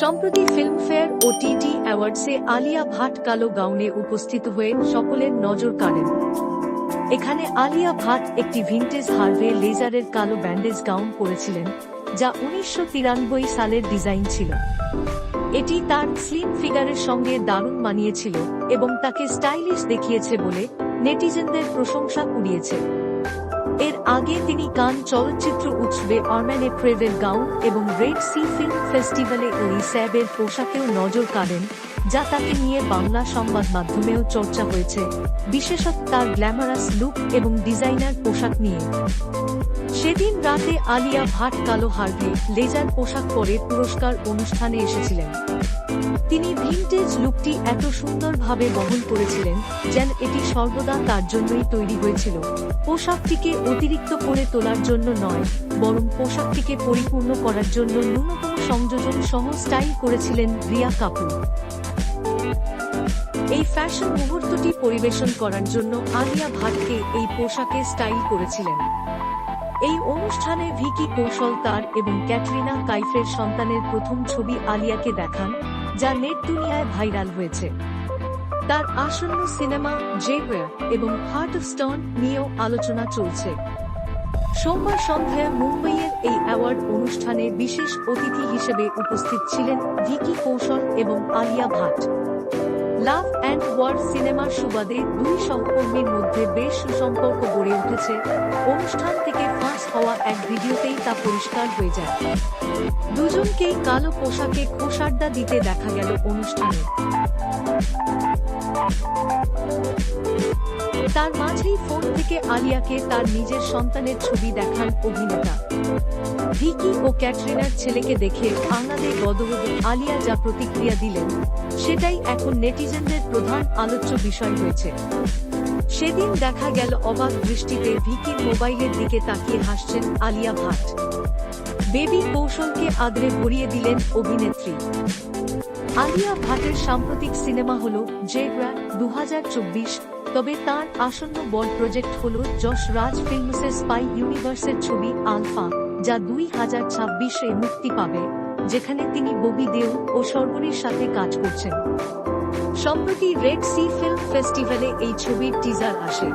সম্প্রতি ফিল্মফেয়ার ও টিটি অ্যাওয়ার্ডসে আলিয়া ভাট কালো গাউনে উপস্থিত হয়ে সকলের নজর কাড়েন। এখানে আলিয়া ভাট একটি ভিন্টেজ হার্ভে লেজারের কালো ব্যান্ডেজ গাউন পরেছিলেন, যা উনিশশো তিরানব্বই সালের ডিজাইন ছিল। এটি তার স্লিম ফিগারের সঙ্গে দারুণ মানিয়েছিল এবং তাকে স্টাইলিশ দেখিয়েছে বলে নেটিজেনদের প্রশংসা কুড়িয়েছে। এর আগে তিনি কান চলচ্চিত্র উৎসবে অরম্যানে প্রেভের গাউন এবং রেড সি ফিল্ম ফেস্টিভ্যালে ওই স্যাবের পোশাকেও নজর কাড়েন, যা তাকে নিয়ে বাংলা সংবাদ মাধ্যমেও চর্চা হয়েছে, বিশেষত তার গ্ল্যামারাস লুক এবং ডিজাইনার পোশাক নিয়ে। সেদিন রাতে আলিয়া ভাট কালো হার্ভে লেজার পোশাক পরে পুরস্কার অনুষ্ঠানে এসেছিলেন, তিনি ভিন্টেজ লুকটি এত সুন্দরভাবে বহন করেছিলেন যেন এটি সর্বদা তার জন্যই তৈরি হয়েছিল। পোশাকটিকে অতিরিক্ত করে তোলার জন্য নয়, বরং পোশাকটিকে পরিপূর্ণ করার জন্য ন্যূনতম সংযোজন সহ স্টাইল করেছিলেন রিয়া কাপুর। এই ফ্যাশন মুহূর্তটি পরিবেশন করার জন্য আলিয়া ভাটকে এই পোশাকে স্টাইল করেছিলেন। এই অনুষ্ঠানে ভিকি কৌশল তার এবং ক্যাটরিনা কাইফের সন্তানের প্রথম ছবি আলিয়াকে দেখান, যা নেট দুনিয়ায় ভাইরাল হয়েছে। তার আসন্ন সিনেমা জেগুয়ার এবং হার্ট অফ স্টোন নিয়েও আলোচনা চলছে। সোমবার সন্ধ্যায় মুম্বইয়ের এই অ্যাওয়ার্ড অনুষ্ঠানে বিশেষ অতিথি হিসেবে উপস্থিত ছিলেন ভিকি কৌশল এবং Alia Bhatt. Love and war সিনেমার সুবাদে দুই সহকর্মীর মধ্যে বেশ সুসম্পর্ক গড়ে উঠেছে। অনুষ্ঠান থেকে হওয়া এক ভিডিওতেই তা পরিষ্কার হয়ে যায়। দুজনকেই কালো পোশাকে খোসাড্ডা দিতে দেখা গেল অনুষ্ঠানে। তার মাঝেই ফোন থেকে আলিয়াকে তার নিজের সন্তানের ছবি দেখান অভিনেতা। ভিকি ও ক্যাটরিনার ছেলেকে দেখে আহ্লাদে গদগদ আলিয়া যা প্রতিক্রিয়া দিলেন, সেটাই এখন নেটিজেনদের প্রধান আলোচ্য বিষয় হয়েছে। সেদিন দেখা গেল অবাক দৃষ্টিতে ভিকির মোবাইলের দিকে তাকিয়ে হাসছেন আলিয়া ভাট। বেবি কৌশলকে আদরে ভরিয়ে দিলেন অভিনেত্রী। আলিয়া ভাটের সাম্প্রতিক সিনেমা হল জেগ্রা দু তবে তার আসন্ন বল প্রজেক্ট হল যশ রাজ ফিল্মসের স্পাই ইউনিভার্সের ছবি আলফা, যা দুই হাজার ছাব্বিশে মুক্তি পাবে, যেখানে তিনি ববি দেও ও সর্বরীর সাথে কাজ করছেন। সম্প্রতি রেড সি ফিল্ম ফেস্টিভ্যালে এই ছবির টিজার আসে।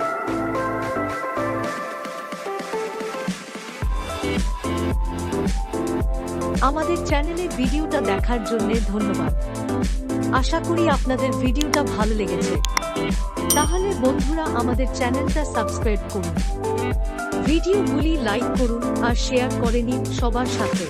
আমাদের চ্যানেলে ভিডিওটা দেখার জন্য ধন্যবাদ। আশা করি আপনাদের ভিডিওটা ভালো লেগেছে। তাহলে বন্ধুরা আমাদের চ্যানেলটা সাবস্ক্রাইব করুন। ভিডিওগুলি লাইক করুন আর শেয়ার করে নিন সবার সাথে।